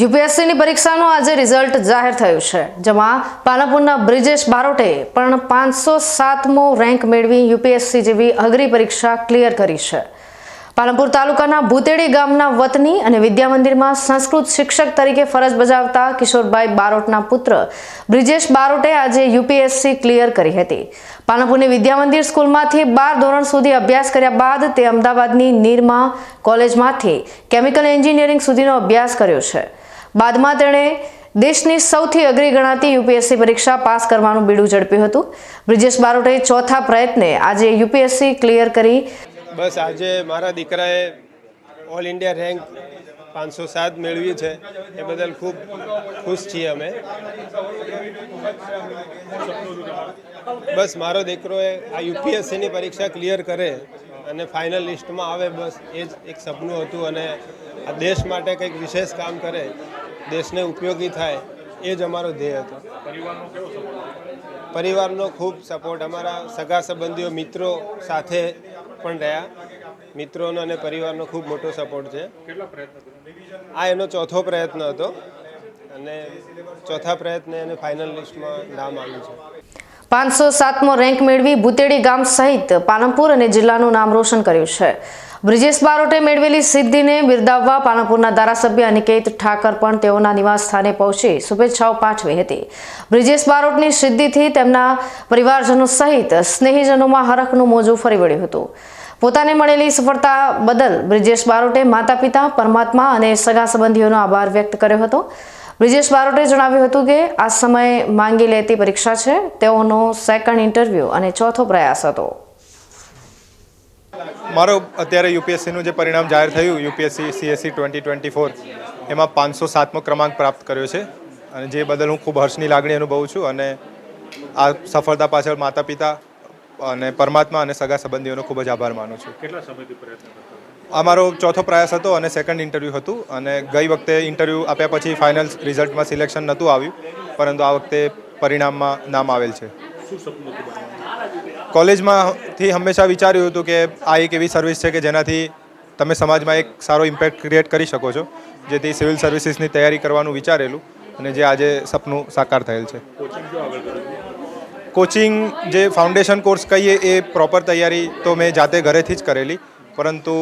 યુપીએસસીની પરીક્ષાનું આજે રિઝલ્ટ જાહેર થયું છે, જેમાં પાલનપુરના બ્રિજેશ બારોટે પણ પાંચસો સાતમો રેન્ક મેળવી યુપીએસસી જેવી અઘરી પરીક્ષા ક્લિયર કરી છે. પાલનપુર તાલુકાના ભૂતેડી ગામના વતની અને વિદ્યા મંદિરમાં સંસ્કૃત શિક્ષક તરીકે ફરજ બજાવતા કિશોરભાઈ બારોટના પુત્ર બ્રિજેશ બારોટે આજે યુપીએસસી ક્લિયર કરી હતી. પાલનપુરની વિદ્યા મંદિર સ્કૂલમાંથી બાર ધોરણ સુધી અભ્યાસ કર્યા બાદ તે અમદાવાદની નિરમા કોલેજમાંથી કેમિકલ એન્જિનિયરિંગ સુધીનો અભ્યાસ કર્યો છે. બાદમાં તેણે દેશની સૌથી અઘરી ગણાતી યુપીએસસી પરીક્ષા પાસ કરવાનું બીડું ઝડપ્યું હતું. બ્રિજેશ બારોટે ચોથા પ્રયત્ને આજે યુપીએસસી ક્લિયર કરી. બસ આજે મારા દીકરાએ ઓલ ઇન્ડિયા રેન્ક પાંચસો સાત મેળવી છે. એ બદલ ખૂબ ખુશ છીએ અમે. બસ મારો દીકરોએ આ યુપીએસસીની પરીક્ષા ક્લિયર કરે અને ફાઇનલ લિસ્ટમાં આવે બસ એ જ એક સપનું હતું અને આ દેશ માટે કંઈક વિશેષ કામ કરે. દેશને ઉપયોગી થાય એ જ અમારો ધ્યેય હતો. પરિવારનો ખૂબ સપોર્ટ અમારા સગા સંબંધીઓ, મિત્રો સાથે પણ રહ્યા. મિત્રોનો અને પરિવારનો ખૂબ મોટો સપોર્ટ છે. આ એનો ચોથો પ્રયત્ન હતો અને ચોથા પ્રયત્ને એને ફાઇનલ લિસ્ટમાં નામ આવ્યું છે. પાંચસો સાતમો રેન્ક મેળવી ભૂતેડી ગામ સહિત પાલનપુર અને જિલ્લાનું નામ રોશન કર્યું છે. બ્રિજેશ બારોટે મેળવેલી સિદ્ધિને બિરદાવવા પાલનપુરના ધારાસભ્ય અનિકેત ઠાકર પણ તેઓના નિવાસ સ્થાને પહોંચી શુભેચ્છાઓ પાઠવી હતી. બ્રિજેશ બારોટની સિદ્ધિથી તેમના પરિવારજનો સહિત સ્નેહીજનોમાં હરખનું મોજું ફરી વળ્યું હતું. પોતાને મળેલી સફળતા બદલ બ્રિજેશ બારોટે માતા પિતા પરમાત્મા અને સગા સંબંધીઓનો આભાર વ્યક્ત કર્યો હતો. બ્રિજેશ બારોટે જણાવ્યું હતું કે આ સમયે માંગી લેતી પરીક્ષા છે તેઓનો સેકન્ડ ઇન્ટરવ્યૂ અને ચોથો પ્રયાસ હતો. મારો અત્યારે યુપીએસસીનું જે પરિણામ જાહેર થયું UPSC CSC twenty twenty four એમાં પાંચસો સાતમો ક્રમાંક પ્રાપ્ત કર્યો છે અને જે બદલ હું ખૂબ હર્ષની લાગણી અનુભવું છું અને આ સફળતા પાછળ માતા પિતા અને પરમાત્મા અને સગા સંબંધીઓનો ખૂબ જ આભાર માનું છું. કેટલા સમયથી પ્રયત્ન કરતા આ મારો ચોથો પ્રયાસ હતો અને સેકન્ડ ઇન્ટરવ્યૂ હતું અને ગઈ વખતે ઇન્ટરવ્યૂ આપ્યા પછી ફાઇનલ રિઝલ્ટમાં સિલેક્શન નહોતું આવ્યું, પરંતુ આ વખતે પરિણામમાં નામ આવેલ છે. કોલેજમાંથી હંમેશા વિચાર્યું હતું કે આ એક એવી સર્વિસ છે કે જેનાથી તમે સમાજમાં એક સારો ઇમ્પેક્ટ ક્રિએટ કરી શકો છો, જેથી સિવિલ સર્વિસીસની તૈયારી કરવાનું વિચારેલું અને જે આજે સપનું સાકાર થયેલ છે. કોચિંગ જે ફાઉન્ડેશન કોર્સ કહીએ એ પ્રોપર તૈયારી તો મેં જાતે ઘરેથી જ કરેલી પરંતુ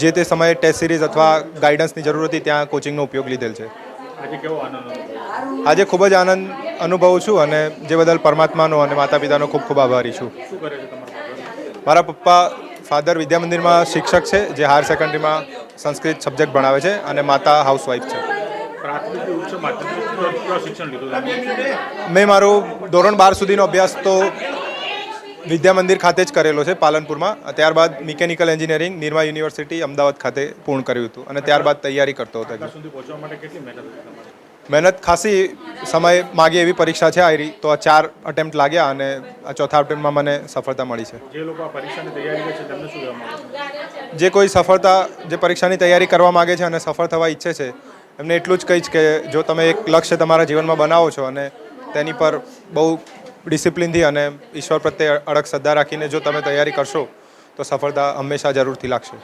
જે તે સમયે ટેસ્ટ સિરીઝ અથવા ગાઈડન્સની જરૂર હતી ત્યાં કોચિંગનો ઉપયોગ લીધેલ છે. આજે ખૂબ જ આનંદ અનુભવું છું અને જે બદલ પરમાત્માનો અને માતા પિતાનો ખૂબ ખૂબ આભારી છું? મારા પપ્પા ફાધર વિદ્યા મંદિરમાં શિક્ષક છે જે હાયર સેકન્ડરીમાં સંસ્કૃત સબ્જેક્ટ ભણાવે છે અને માતા હાઉસવાઈફ છે. મેં મારો ધોરણ બાર સુધીનો અભ્યાસ તો વિદ્યા મંદિર ખાતે જ કરેલો છે પાલનપુરમાં. ત્યારબાદ mechanical engineering Nirma university Ahmedabad ખાતે પૂર્ણ કર્યું હતું અને ત્યારબાદ તૈયારી કરતો હતો મહેનત ખાસી સમય માગે એવી પરીક્ષા છે આયરી તો આ ચાર અટેમ્પ્ટ લાગ્યા અને આ ચોથા અટેમ્પ્ટમાં મને સફળતા મળી છે. જે લોકો આ પરીક્ષાની તૈયારી કરે છે તેમને શું જે કોઈ સફળતા જે પરીક્ષાની તૈયારી કરવા માગે છે અને સફળ થવા ઈચ્છે છે એમને એટલું જ કહીશ કે જો તમે એક લક્ષ્ય તમારા જીવનમાં બનાવો છો અને તેની પર બહુ ડિસિપ્લિનથી અને ઈશ્વર પ્રત્યે અડગ શ્રદ્ધા રાખીને જો તમે તૈયારી કરશો, તો સફળતા હંમેશા જરૂરથી લાગશે.